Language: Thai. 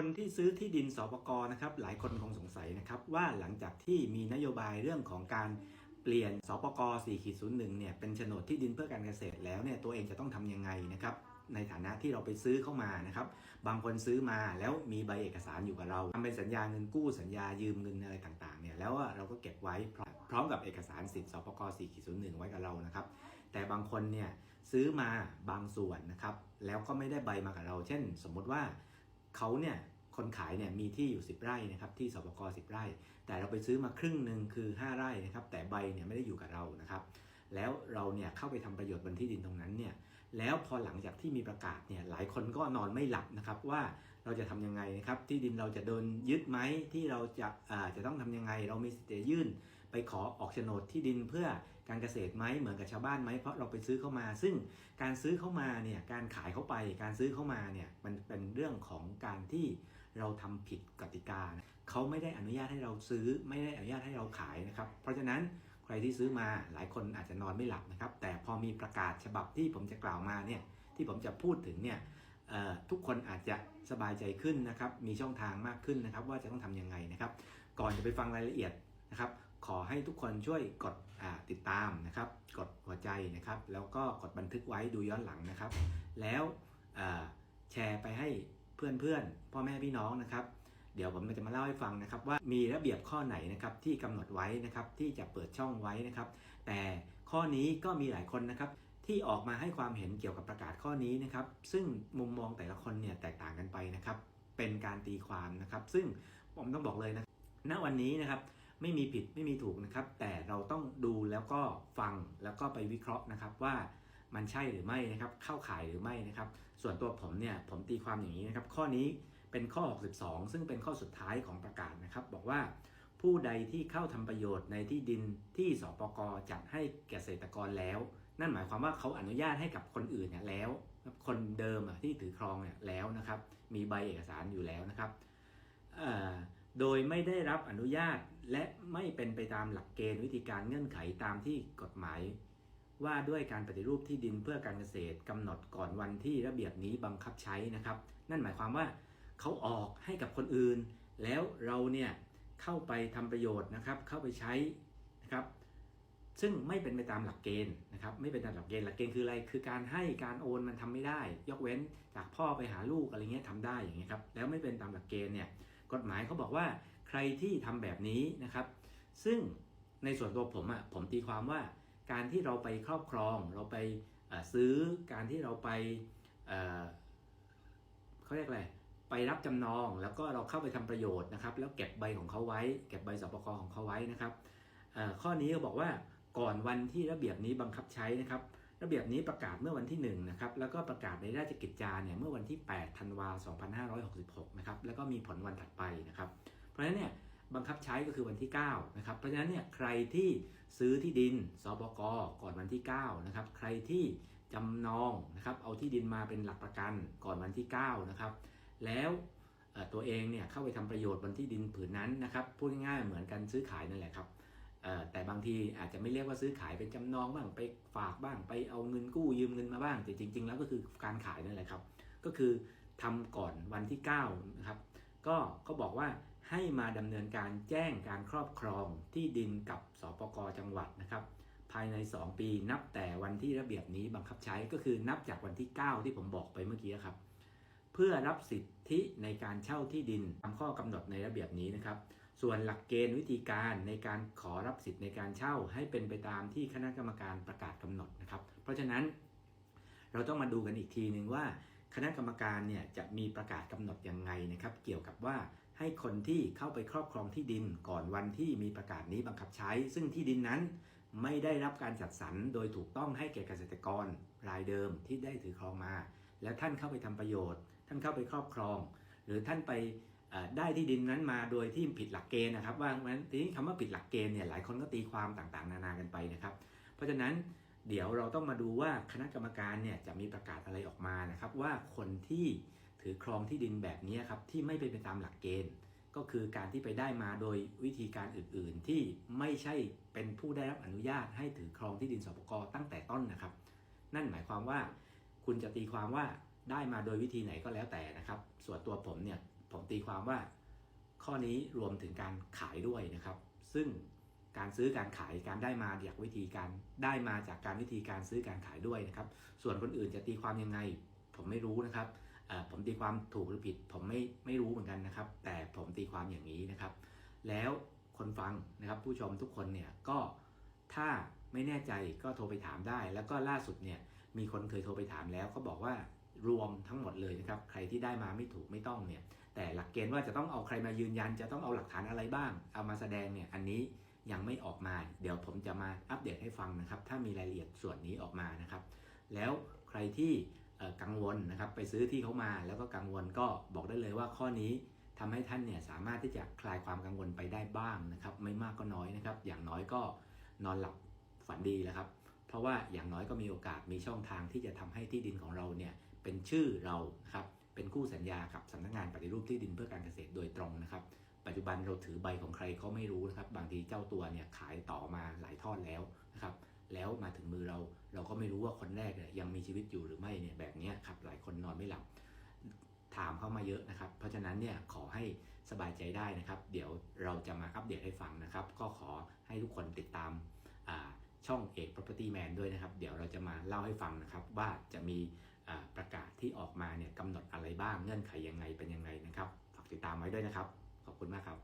คนที่ซื้อที่ดินสปกนะครับหลายคนคงสงสัยนะครับว่าหลังจากที่มีนโยบายเรื่องของการเปลี่ยนสปก4.01เนี่ยเป็นโฉนดที่ดินเพื่อการเกษตรแล้วเนี่ยตัวเองจะต้องทำยังไงนะครับในฐานะที่เราไปซื้อเข้ามานะครับบางคนซื้อมาแล้วมีใบเอกสารอยู่กับเราทำเป็นสัญญาเงินกู้สัญญายืมเงินอะไรต่างๆเนี่ยแล้วเราก็เก็บไว้พร้อมกับเอกสารสิทธิ์สปก4.01 ไว้กับเรานะครับแต่บางคนเนี่ยซื้อมาบางส่วนนะครับแล้วก็ไม่ได้ใบมากับเรา เช่น สมมติว่า เขาเนี่ยคนขายเนี่ยมีที่อยู่ 10 ไร่นะครับที่สปก10 ไร่ แต่เราไปซื้อมาครึ่งหนึ่งคือ 5 ไร่นะครับแต่ใบเนี่ยไม่ได้อยู่กับเรานะครับแล้วเราเนี่ยเข้าไปทำประโยชน์บนที่ดินตรงนั้นเนี่ยแล้วพอหลังจากที่มีประกาศเนี่ยหลายคนก็นอนไม่หลับนะครับว่าเราจะทำยังไงนะครับที่ดินเราจะโดนยึดไหมที่เราจะอ่าจะต้องทำยังไง เรามีสิทธิ์จะยื่น ไปขอออกโฉนดที่ดินเพื่อการเกษตรไหมเหมือนกับชาวบ้านไหมเพราะเราไปซื้อเข้ามา ซึ่งการซื้อเข้ามาเนี่ยการขายเข้าไป การซื้อเข้ามาเนี่ยมันเป็นเรื่องของการที่เราทำผิดกติกาเขาไม่ได้อนุญาตให้เราซื้อ ไม่ได้อนุญาตให้เราขายนะครับเพราะฉะนั้นใครที่ซื้อมาหลายคนอาจจะนอนไม่หลับนะครับ แต่พอมีประกาศฉบับที่ผมจะกล่าวมาเนี่ยที่ผมจะพูดถึงเนี่ยทุกคนอาจจะสบายใจขึ้นนะครับ มีช่องทางมากขึ้นนะครับ ว่าจะต้องทำยังไงนะครับ ก่อนจะไปฟังรายละเอียดนะครับ ขอให้ทุกคนช่วยกดติดตามนะครับ กดหัวใจนะครับ แล้วก็กดบันทึกไว้ดูย้อนหลังนะครับ แล้วแชร์ไปให้เพื่อนๆ พ่อแม่พี่น้องนะครับ เดี๋ยวผมจะมาเล่าให้ฟังนะครับ ว่ามีระเบียบข้อไหนนะครับที่กำหนดไว้นะครับที่จะเปิดช่องไว้นะครับ แต่ข้อนี้ก็มีหลายคนนะครับที่ออกมาให้ความเห็นเกี่ยวกับประกาศข้อนี้นะครับ ซึ่งมุมมองแต่ละคนเนี่ยแตกต่างกันไปนะครับ เป็นการตีความนะครับ ซึ่งผมต้องบอกเลยนะณวันนี้นะครับ ไม่มีผิดไม่มีถูกนะครับ แต่เราต้องดูแล้วก็ฟังแล้วก็ไปวิเคราะห์นะครับว่ามันใช่หรือไม่นะครับ เข้าข่ายหรือไม่นะครับ ส่วนตัวผมเนี่ยผมตีความอย่างนี้นะครับ ข้อนี้เป็นข้อ 62 ซึ่งเป็นข้อสุดท้ายของประกาศนะครับ บอกว่าผู้ใดที่เข้าทำประโยชน์ในที่ดินที่สปกจัดให้เกษตรกรแล้ว นั่นหมายความว่าเขาอนุญาตให้กับคนอื่นเนี่ยแล้ว คนเดิมอะที่ถือครองเนี่ยแล้วนะครับ มีใบเอกสารอยู่แล้วนะครับ โดยไม่ได้รับอนุญาตและไม่เป็นไปตามหลักเกณฑ์วิธีการเงื่อนไขตามที่กฎหมาย ว่าด้วยการปฏิรูปที่ดินเพื่อการเกษตรกำหนดก่อนวันที่ระเบียบนี้บังคับใช้นะครับ นั่นหมายความว่าเขาออกให้กับคนอื่น แล้วเราเนี่ยเข้าไปทำประโยชน์นะครับ เข้าไปใช้นะครับ ซึ่งไม่เป็นไปตามหลักเกณฑ์นะครับ ไม่เป็นตามหลักเกณฑ์หลักเกณฑ์คืออะไร คือการให้การโอนมันทำไม่ได้ ยกเว้นจากพ่อไปหาลูกอะไรเงี้ยทำได้อย่างเงี้ยครับแล้วไม่เป็นตามหลักเกณฑ์เนี่ย กฎหมายเขาบอกว่าใครที่ทำแบบนี้นะครับ ซึ่งในส่วนตัวผมอะ่ะผมตีความว่าการที่เราไปครอบครอง เราไปซื้อการที่เราไปเเขาเรียกอะไรไปรับจำนองแล้วก็เราเข้าไปทำประโยชน์นะครับ แล้วเก็บใบของเขาไว้ เก็บใบสปกของเขาไว้นะครับข้อนี้ก็บอกว่าก่อนวันที่ระเบียบนี้บังคับใช้นะครับ ระเบียบนี้ประกาศเมื่อวันที่1นะครับแล้วก็ประกาศในราชกิจจาเนี่ยเมื่อวันที่ 8 ธันวาคม 2566 นะครับแล้วก็มีผลวันถัดไปนะครับ เพราะฉะนั้นเนี่ยบังคับใช้ก็คือวันที่ 9 นะครับ เพราะฉะนั้นเนี่ยใครที่ซื้อที่ดินสบกก่อนวันที่ 9 นะครับ ใครที่จำนองนะครับเอาที่ดินมาเป็นหลักประกันก่อนวันที่ 9 นะครับ แล้วตัวเองเนี่ยเข้าไปทำประโยชน์บนที่ดินผืนนั้นนะครับพูดง่ายๆเหมือนกันซื้อขายนั่นแหละครับ แต่บางทีอาจจะไม่เรียกว่าซื้อขายเป็นจำนองบ้างไปฝากบ้าง ไปเอาเงินกู้ยืมเงินมาบ้าง แต่จริง ๆ แล้วก็คือการขายนั่นแหละครับ ก็คือทำก่อนวันที่9นะครับก็ก็บอกว่าให้มาดำเนินการแจ้งการครอบครองที่ดินกับสปกจังหวัดนะครับ ภายใน 2 ปีนับแต่วันที่ระเบียบนี้บังคับใช้ก็คือนับจากวันที่ 9 ที่ผมบอกไปเมื่อกี้ครับ เพื่อรับสิทธิในการเช่าที่ดินตามข้อกำหนดในระเบียบนี้นะครับ ส่วนหลักเกณฑ์วิธีการในการขอรับสิทธิ์ในการเช่าให้เป็นไปตามที่คณะกรรมการประกาศกำหนดนะครับ เพราะฉะนั้นเราต้องมาดูกันอีกทีหนึ่งว่า คณะกรรมการเนี่ยจะมีประกาศกำหนดยังไงนะครับ เกี่ยวกับว่าให้คนที่เข้าไปครอบครองที่ดินก่อนวันที่มีประกาศนี้บังคับใช้ ซึ่งที่ดินนั้นไม่ได้รับการจัดสรรโดยถูกต้องให้แก่เกษตรกรรายเดิมที่ได้ถือครองมา แล้วท่านเข้าไปทำประโยชน์ ท่านเข้าไปครอบครอง หรือท่านไป ได้ที่ดินนั้นมาโดยที่ผิดหลักเกณฑ์นะครับ ว่างั้นทีนี้คำว่าผิดหลักเกณฑ์เนี่ยหลายคนก็ตีความต่างๆ นานากันไปนะครับ เพราะฉะนั้นเดี๋ยวเราต้องมาดูว่าคณะกรรมการเนี่ยจะมีประกาศอะไรออกมานะครับ ว่าคนที่ถือครองที่ดินแบบนี้ครับที่ไม่เป็นไปตามหลักเกณฑ์ ก็คือการที่ไปได้มาโดยวิธีการอื่นๆ ที่ไม่ใช่เป็นผู้ได้รับอนุญาตให้ถือครองที่ดินสปกตั้งแต่ต้นนะครับ นั่นหมายความว่า คุณจะตีความว่าได้มาโดยวิธีไหนก็แล้วแต่นะครับ ส่วนตัวผมเนี่ย ผมตีความว่าข้อนี้รวมถึงการขายด้วยนะครับ ซึ่งการซื้อการขายการได้มาจากวิธีการได้มาจากการวิธีการซื้อการขายด้วยนะครับ ส่วนคนอื่นจะตีความยังไง ผมไม่รู้นะครับผมตีความถูกหรือผิด ผมไม่ไม่รู้เหมือนกันนะครับ แต่ผมตีความอย่างนี้นะครับ แล้วคนฟังนะครับผู้ชมทุกคนเนี่ยก็ถ้าไม่แน่ใจก็โทรไปถามได้ แล้วก็ล่าสุดเนี่ยมีคนเคยโทรไปถามแล้วก็บอกว่า รวมทั้งหมดเลยนะครับ ใครที่ได้มาไม่ถูกไม่ต้องเนี่ย แต่หลักเกณฑ์ว่าจะต้องเอาใครมายืนยัน จะต้องเอาหลักฐานอะไรบ้าง เอามาแสดงเนี่ยอันนี้ยังไม่ออกมา เดี๋ยวผมจะมาอัปเดตให้ฟังนะครับ ถ้ามีรายละเอียดส่วนนี้ออกมานะครับ แล้วใครที่กังวลนะครับ ไปซื้อที่เขามาแล้วก็กังวลก็บอกได้เลยว่าข้อนี้ทำให้ท่านเนี่ยสามารถที่จะคลายความกังวลไปได้บ้างนะครับ ไม่มากก็น้อยนะครับ อย่างน้อยก็นอนหลับฝันดีแล้วครับ เพราะว่าอย่างน้อยก็มีโอกาสมีช่องทางที่จะทำให้ที่ดินของเราเนี่ย เป็นชื่อเรานะครับเป็นคู่สัญญากับสำนักงานปฏิรูปที่ดินเพื่อการเกษตรโดยตรงนะครับ ปัจจุบันเราถือใบของใครก็ไม่รู้นะครับ บางทีเจ้าตัวเนี่ยขายต่อมาหลายทอดแล้วนะครับ แล้วมาถึงมือเราเราก็ไม่รู้ว่าคนแรกเนี่ยยังมีชีวิตอยู่หรือไม่เนี่ยแบบนี้ครับหลายคนนอนไม่หลับถามเข้ามาเยอะนะครับ เพราะฉะนั้นเนี่ยขอให้สบายใจได้นะครับ เดี๋ยวเราจะมาอัปเดตให้ฟังนะครับ ก็ขอให้ทุกคนติดตามช่องเอก property man ด้วยนะครับ เดี๋ยวเราจะมาเล่าให้ฟังนะครับ ว่าจะมี ประกาศที่ออกมาเนี่ยกำหนดอะไรบ้างเงื่อนไขยังไงเป็นยังไงนะครับฝากติดตามไว้ด้วยนะครับ ขอบคุณมากครับ